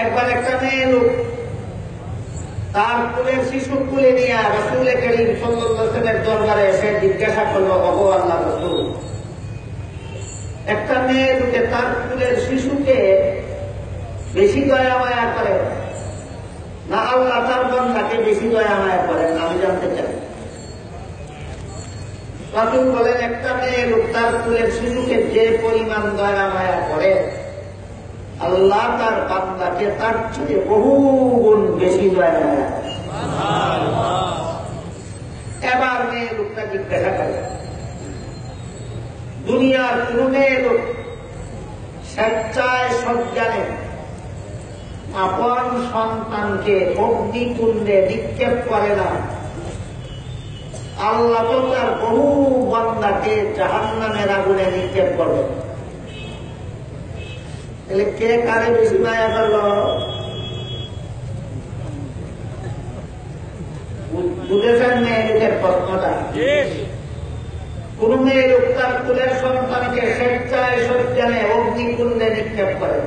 একবার একটা মেয়ে লোক তার কুলের শিশু কুলে নিয়ে রসুল করিম সল্লের দরবারে এসে জিজ্ঞাসা করল অবো আল্লাহ রসুল, একটা মেয়ে লোকে তার কুলের শিশুকে বেশি দয়া মায়া করে, না আল্লাহ তার বন্ধাকে বেশি দয়া মায়া করেন, আমি জানতে চাই। রাসুল বলেন, একটা মেয়ে লোক তার কুলের শিশুকে যে পরিমাণ দয়া মায়া করে আল্লাহ তার বান্দাকে তার চেয়ে বহু গুণ বেশি দয়া। এবার মেয়ে লোকটা জিজ্ঞাসা করে, দুনিয়ার কোন মেয়ে লোক স্বেচ্ছায় সজ্ঞানে আপন সন্তানকে অগ্নিকুণ্ডে নিক্ষেপ করে না। আল্লাহ তো তার বহু বন্দাকে জাহান নামের আগুনে নিক্ষেপ করবে তাহলে কে কারে বেশি মায়া করল বুঝেছেন মেয়েদের প্রশ্নটা কোন মেয়ে লোক কুলের সন্তানকে স্বেচ্ছায় সজ্ঞানে অগ্নিকুণ্ডে নিক্ষেপ করে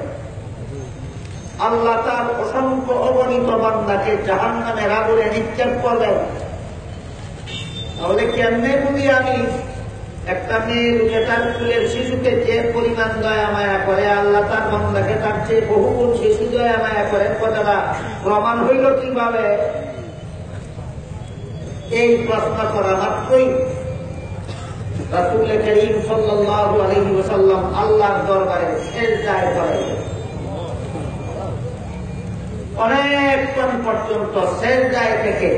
আল্লাহ তার অসংখ্য অগণিত বান্দাকে জাহান নামের আগুনে নিক্ষেপ করবেন তাহলে কেমনে বলি আমি একটা মেয়ে লোকে তার কুলের শিশুকে যে পরিমাণ দয়া মায়া করে, আল্লাহ তার বান্দাকে তার চেয়ে বহুগুণ বেশি দয়া মায়া করেন, কথাটা প্রমাণ হইল কীভাবে? এই প্রশ্ন করা মাত্রই। অনেকক্ষণ পর্যন্ত সেজদায় থেকে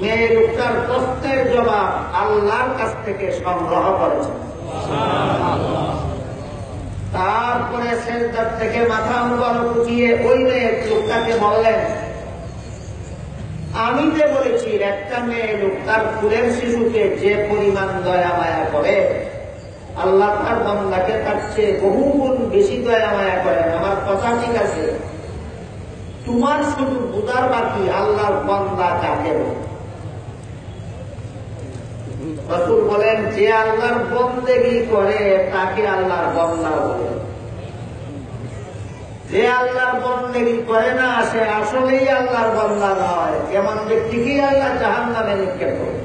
মেয়ে লোকটার প্রশ্নের জবাব আল্লাহর কাছ থেকে সংগ্রহ করেছেন তারপরে সেজদার থেকে মাথা মুবারক উঠিয়ে ওই মেয়ে লোকটাকে বললেন, আমি যে বলেছি, একটা মেয়ে লোক তার ফুলের শিশুকে যে পরিমাণ দয়া মায়া করে, আল্লাহ তার বন্দাকে তার চেয়ে বহু গুণ বেশি দয়া মায়া করেন। আমার কথা ঠিক আছে? তোমার শুধু বুধার বাকি আল্লাহর বন্দা কাকে বলে? রসুল বলেন, যে আল্লাহর বন্দেগি করে, তাকে আল্লাহর বন্দা বলে। যে আল্লাহর বন্দেগি করে না, সে আসলেই আল্লাহর বন্দা নয়। এমন ব্যক্তিকেই আল্লাহ জাহান নামে নিক্ষেপ করে।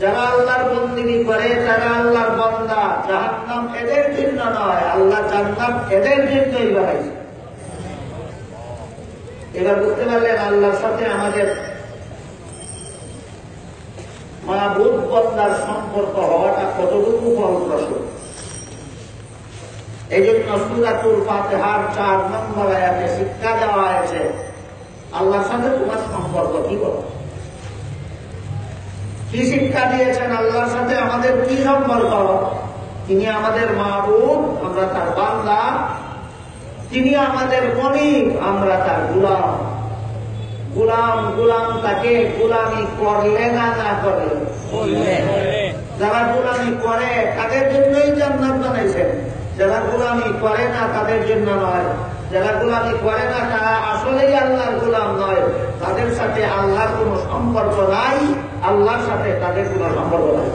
যারা আল্লাহর বন্দিগি করে, তারা আল্লাহর বন্দা। জাহান নাম এদের জন্য নয়, আল্লাহ জান্নাত এদের জন্যই বানাইছে। এবার বুঝতে পারলেন, আল্লাহর সাথে আমাদের মাহবুব বন্দার সম্পর্ক হওয়াটা কতটুকু ফলপ্রসূ? এই জন্য সুরাতুল ফাতেহার চার নম্বর আয়াতে শিক্ষা দেওয়া হয়েছে, আল্লাহর সাথে তোমার সম্পর্ক কি করো কি শিক্ষা দিয়েছেন আল্লাহর সাথে? আমাদের কি সম্পর্ক? তিনি আমাদের মা মাহবুব, আমরা তার বান্দা। তিনি আমাদের মনিব আমরা তার গুলাম। গুলাম গুলাম তাকে গুলামি করলে না না করলে যারা গুলামি করে তাদের জন্যই জান্নাত বানাইছেন। যারা গুলামি করে না তাদের জন্য নয়। যারা গুলামি করে না তারা আসলেই আল্লাহর গুলাম নয়। তাদের সাথে আল্লাহর কোন সম্পর্ক নাই। আল্লাহর সাথে তাদের কোন সম্পর্ক নাই।